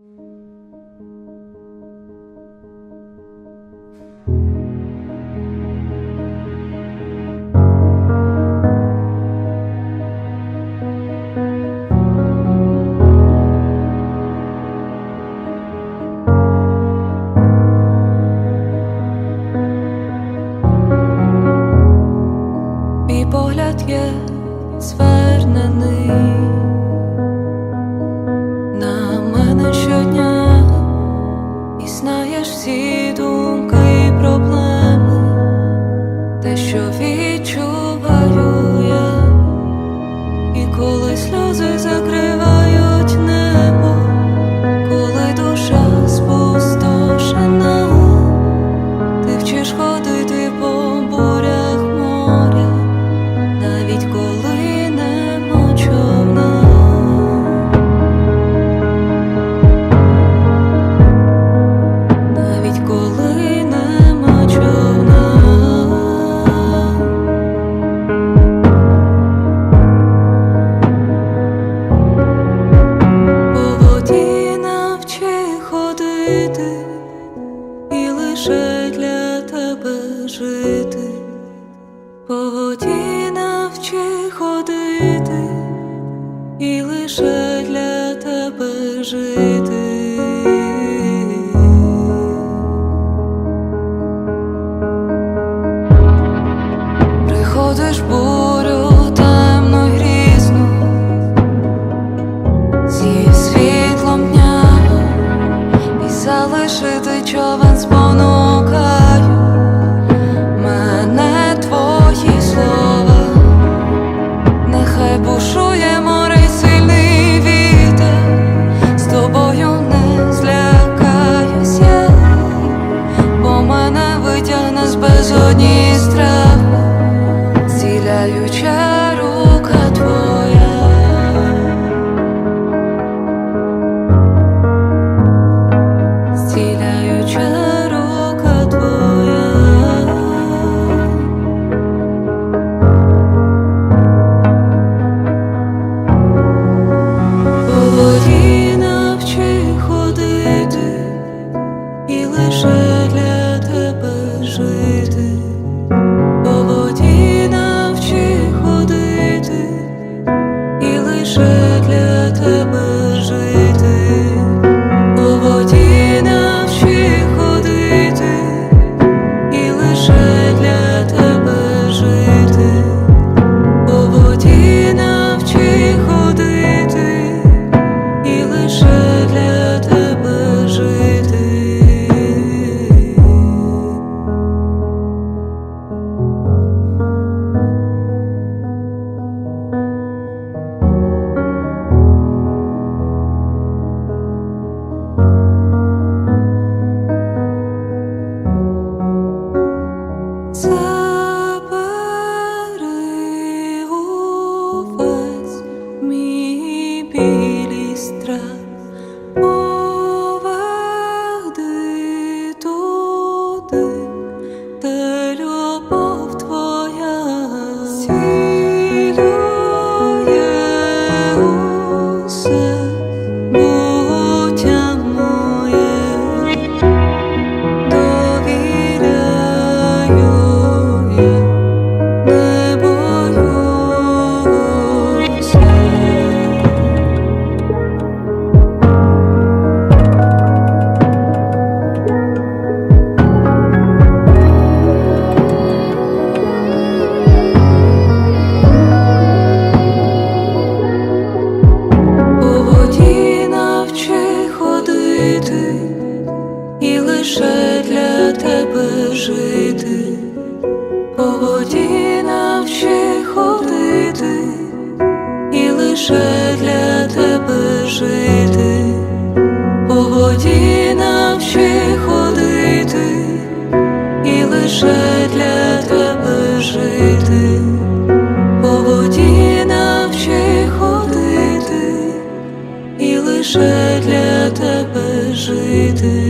you те, що відчуваю і коли сльози закривають лише для тебе жити.